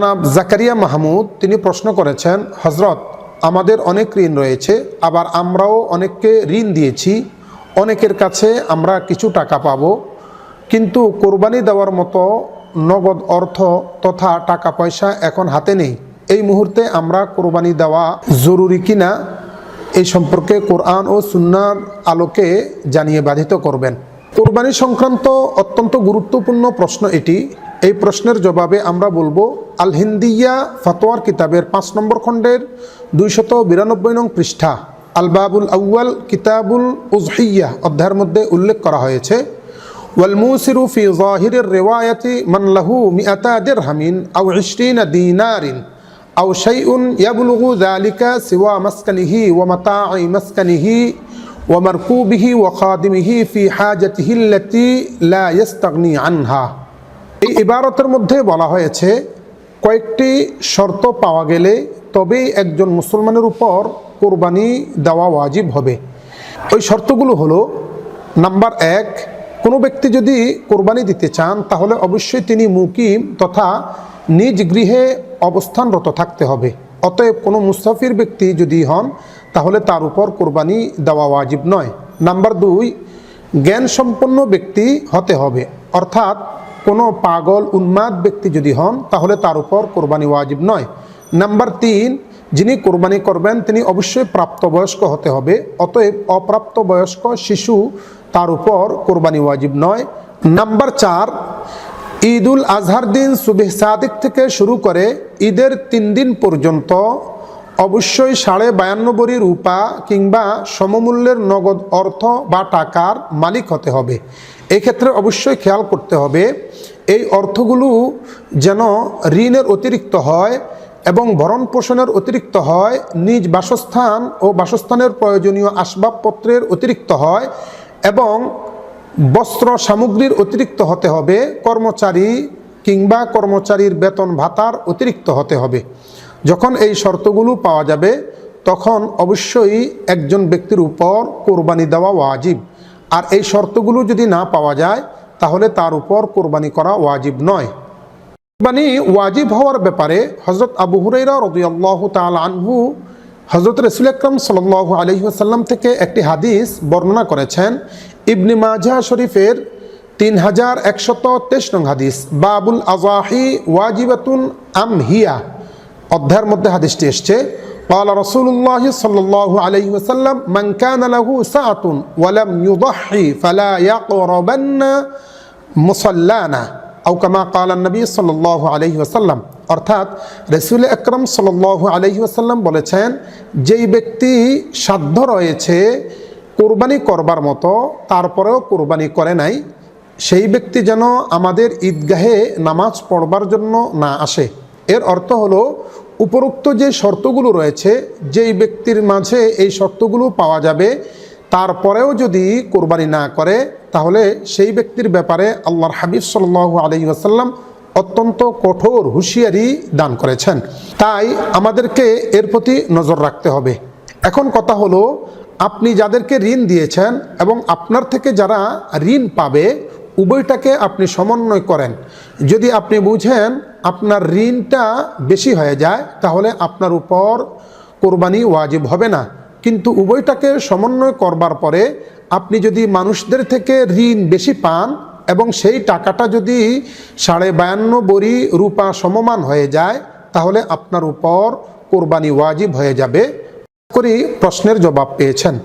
জনাব জাকারিয়া মাহমুদ, তিনি প্রশ্ন করেছেন হজরত আমাদের অনেক ঋণ রয়েছে, আবার আমরাও অনেককে ঋণ দিয়েছি, অনেকের কাছে আমরা কিছু টাকা পাবো, কিন্তু কোরবানি দেওয়ার মতো নগদ অর্থ তথা টাকা পয়সা এখন হাতে নেই। এই মুহূর্তে আমরা কোরবানি দেওয়া জরুরি কিনা, এই সম্পর্কে কোরআন ও সুন্নার আলোকে জানিয়ে বাধিত করবেন। কোরবানি সংক্রান্ত অত্যন্ত গুরুত্বপূর্ণ প্রশ্ন এটি এই প্রশ্নের জবাবে আমরা বলবো আল হিন্দিয়া ফতোয়ার কিতাবের পাঁচ নম্বর খণ্ডের দুইশত বিরানব্বই নং পৃষ্ঠা আল বাবুল আউয়াল কিতাবুল উজহিয়া অধ্যায়ের মধ্যে উল্লেখ করা হয়েছে والموسر في ظاهر الرواية من له مئتا درهم أو عشرين دينار أو شيء يبلغ ذلك سوى مسكنه ومتاع مسكنه ومركوبه وخادمه في حاجته التي لا يستغني عنها এই ইবারতের মধ্যে বলা হয়েছে, কয়েকটি শর্ত পাওয়া গেলে তবেই একজন মুসলমানের উপর কোরবানি দেওয়া ওয়াজিব হবে। ওই শর্তগুলো হলো, নাম্বার এক, কোনো ব্যক্তি যদি কোরবানি দিতে চান, তাহলে অবশ্যই তিনি মুকিম তথা নিজ গৃহে অবস্থানরত থাকতে হবে। অতএব কোনো মুসাফির ব্যক্তি যদি হন, তাহলে তার উপর কোরবানি দেওয়া ওয়াজিব নয়। নাম্বার দুই জ্ঞান সম্পন্ন ব্যক্তি হতে হবে। অর্থাৎ কোনো পাগল, উন্মাদ ব্যক্তি যদি হন, তাহলে তার উপর কোরবানি ওয়াজিব নয়। নাম্বার তিন, যিনি কোরবানি করবেন, তিনি অবশ্যই প্রাপ্তবয়স্ক হতে হবে। অতএব অপ্রাপ্তবয়স্ক শিশু তার উপর কোরবানি ওয়াজিব নয়। নাম্বার চার, ঈদুল আজহার দিন সুবেহ সাদিক থেকে শুরু করে ঈদের তিন দিন পর্যন্ত অবশ্যই সাড়ে বায়ান্নবরি রূপা কিংবা সমমূল্যের নগদ অর্থ বা টাকার মালিক হতে হবে। এক্ষেত্রে অবশ্যই খেয়াল করতে হবে এই অর্থগুলো যেন ঋণের অতিরিক্ত হয় এবং ভরণ পোষণের অতিরিক্ত হয়, নিজ বাসস্থান ও বাসস্থানের প্রয়োজনীয় আসবাবপত্রের অতিরিক্ত হয় এবং বস্ত্র সামগ্রীর অতিরিক্ত হতে হবে, কর্মচারী কিংবা কর্মচারীর বেতন ভাতার অতিরিক্ত হতে হবে। যখন এই শর্তগুলো পাওয়া যাবে, তখন অবশ্যই একজন ব্যক্তির উপর কোরবানি দেওয়া ওয়াজিব। আর এই শর্তগুলো যদি না পাওয়া যায় তাহলে তার উপর কোরবানি করা ওয়াজিব নয়। কোরবানি ওয়াজিব হওয়ার ব্যাপারে হজরত আবু হুরাইরা রদিয়াল্লাহ তাল আনহু হজরত রসুল আকরম সাল আলহি আসাল্লাম থেকে একটি হাদিস বর্ণনা করেছেন। ইবনি মাজা শরীফের তিন হাজার একশত তেইশ নং হাদিস। বাবুল আজাহি ওয়াজিবাতুন আম হিয়া অধ্যায়ের মধ্যে হাদিসটি এসছে قال رسول الله صلى الله عليه وسلم من كان له ساعة ولم يضحي فلا يقربن মুসল্লানা আউ কামা কালান নবী সাল্লাহ আলহি আসাল্লাম অর্থাৎ রসুল আকরম সাল্লাহ আলহি আসাল্লাম বলেছেন যেই ব্যক্তি সাধ্য রয়েছে কোরবানি করবার মতো তারপরেও কোরবানি করে নাই সেই ব্যক্তি যেন আমাদের ঈদগাহে নামাজ পড়বার জন্য না আসে এর অর্থ হলো উপরোক্ত যে শর্তগুলো রয়েছে, যেই ব্যক্তির মাঝে এই শর্তগুলো পাওয়া যাবে, তারপরেও যদি কোরবানি না করে, তাহলে সেই ব্যক্তির ব্যাপারে আল্লাহর হাবিব সাল্লাহ আলহি আসাল্লাম অত্যন্ত কঠোর হুঁশিয়ারি দান করেছেন। তাই আমাদেরকে এর প্রতি নজর রাখতে হবে। এখন কথা হলো, আপনি যাদেরকে ঋণ দিয়েছেন এবং আপনার থেকে যারা ঋণ পাবে, উভয়টাকে আপনি সমন্বয় করেন। যদি আপনি বুঝেন আপনার ঋণটা বেশি হয়ে যায়, তাহলে আপনার উপর কোরবানি ওয়াজিব হবে না। কিন্তু উভয়টাকে সমন্বয় করবার পরে আপনি যদি মানুষদের থেকে ঋণ বেশি পান এবং সেই টাকাটা যদি সাড়ে বায়ান্ন বড়ি রূপা সমমান হয়ে যায়, তাহলে আপনার উপর কোরবানি ওয়াজিব হয়ে যাবে। করি প্রশ্নের জবাব পেয়েছেন।